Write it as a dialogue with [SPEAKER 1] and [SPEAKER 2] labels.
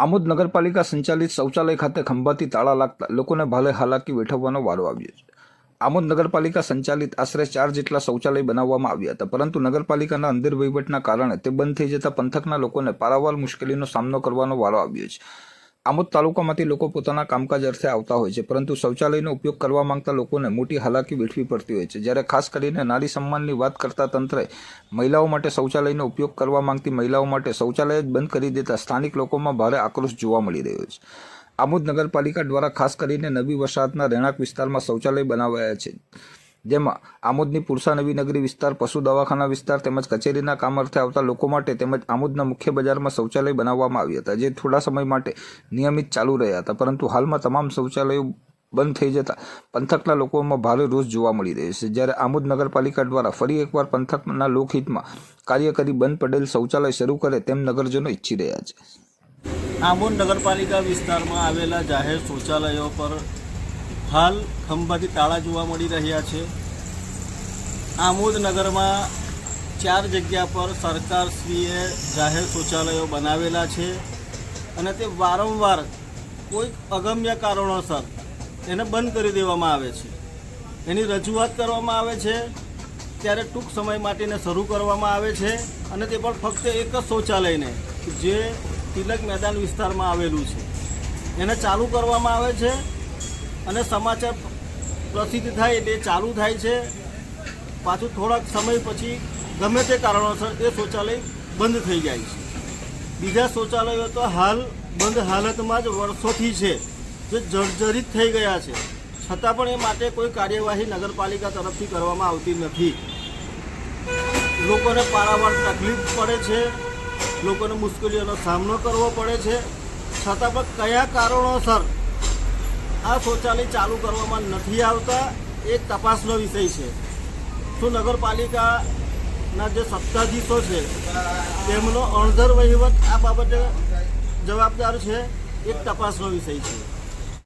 [SPEAKER 1] આમોદ નગરપાલિકા સંચાલિત શૌચાલય ખાતે ખંભાથી તાળા લાગતા લોકોને ભલે હાલાકી વેઠવવાનો વારો આવ્યો છે. આમોદ નગરપાલિકા સંચાલિત આશરે ચાર જેટલા શૌચાલય બનાવવામાં આવ્યા હતા, પરંતુ નગરપાલિકાના અંધેર વહીવટના કારણે તે બંધ થઈ જતા પંથકના લોકોને પારાવાર મુશ્કેલીનો સામનો કરવાનો વારો આવ્યો છે. આમોદ તાલુકામાંથી લોકો પોતાના કામકાજ અર્થે આવતા હોય છે, પરંતુ શૌચાલયનો ઉપયોગ કરવા માંગતા લોકોને મોટી હાલાકી વેઠવી પડતી હોય છે. જ્યારે ખાસ કરીને નારી સન્માનની વાત કરતા તંત્રે મહિલાઓ માટે શૌચાલયનો ઉપયોગ કરવા માંગતી મહિલાઓ માટે શૌચાલય જ બંધ કરી દેતા સ્થાનિક લોકોમાં ભારે આક્રોશ જોવા મળી રહ્યો છે. આમોદ નગરપાલિકા દ્વારા ખાસ કરીને નવી વસાહતના રહેણાંક વિસ્તારમાં શૌચાલય બનાવાયા છે. જેમાં આમોદની પુરસા નવી નગરી વિસ્તાર, પશુ દવાખાના વિસ્તાર તેમજ કચેરીના કામ અર્થે આવતા લોકો માટે તેમજ આમોદના મુખ્ય બજારમાં શૌચાલય બનાવવામાં આવ્યા હતા, જે થોડા સમય માટે નિયમિત ચાલુ રહ્યા હતા. પરંતુ હાલમાં તમામ શૌચાલયો બંધ થઈ જતા પંથકના લોકોમાં ભારે રોષ જોવા મળી રહ્યો છે. જ્યારે આમોદ નગરપાલિકા દ્વારા ફરી એકવાર પંથકના લોકહિતમાં કાર્ય કરી બંધ પડેલ શૌચાલય શરૂ કરે તેમ નગરજનો ઈચ્છી રહ્યા છે.
[SPEAKER 2] આમોદ નગરપાલિકા વિસ્તારમાં આવેલા જાહેર શૌચાલયો પર હાલ ખંભાથી તાળા જોવા મળી રહ્યા છે. આમોદ નગરમાં ચાર જગ્યા પર સરકારશ્રીએ જાહેર શૌચાલયો બનાવેલા છે અને તે વારંવાર કોઈક અગમ્ય કારણોસર એને બંધ કરી દેવામાં આવે છે. એની રજૂઆત કરવામાં આવે છે, ત્યારે ટૂંક સમય માટેને શરૂ કરવામાં આવે છે અને તે પણ ફક્ત એક જ શૌચાલયને, જે તિલક મેદાન વિસ્તારમાં આવેલું છે. એને ચાલુ કરવામાં આવે છે અને સમાચાર પ્રસિદ્ધ થાય એટલે ચાલુ થાય છે. પાછું થોડાક સમય પછી ગમે તે કારણોસર એ શૌચાલય બંધ થઈ જાય છે. બીજા શૌચાલયો તો હાલ બંધ હાલતમાં જ વર્ષોથી છે, જે જર્જરિત થઈ ગયા છે. છતાં પણ એ માટે કોઈ કાર્યવાહી નગરપાલિકા તરફથી કરવામાં આવતી નથી. લોકોને પારાવાર તકલીફ પડે છે, લોકોને મુશ્કેલીઓનો સામનો કરવો પડે છે. છતાં પણ કયા કારણોસર આ શૌચાલય ચાલુ કરવામાં નથી આવતા, એ તપાસનો વિષય છે. શું નગરપાલિકાના જે સત્તાધીશો છે, તેમનો અણધર વહીવટ આ બાબતે જવાબદાર છે, એ તપાસનો વિષય છે.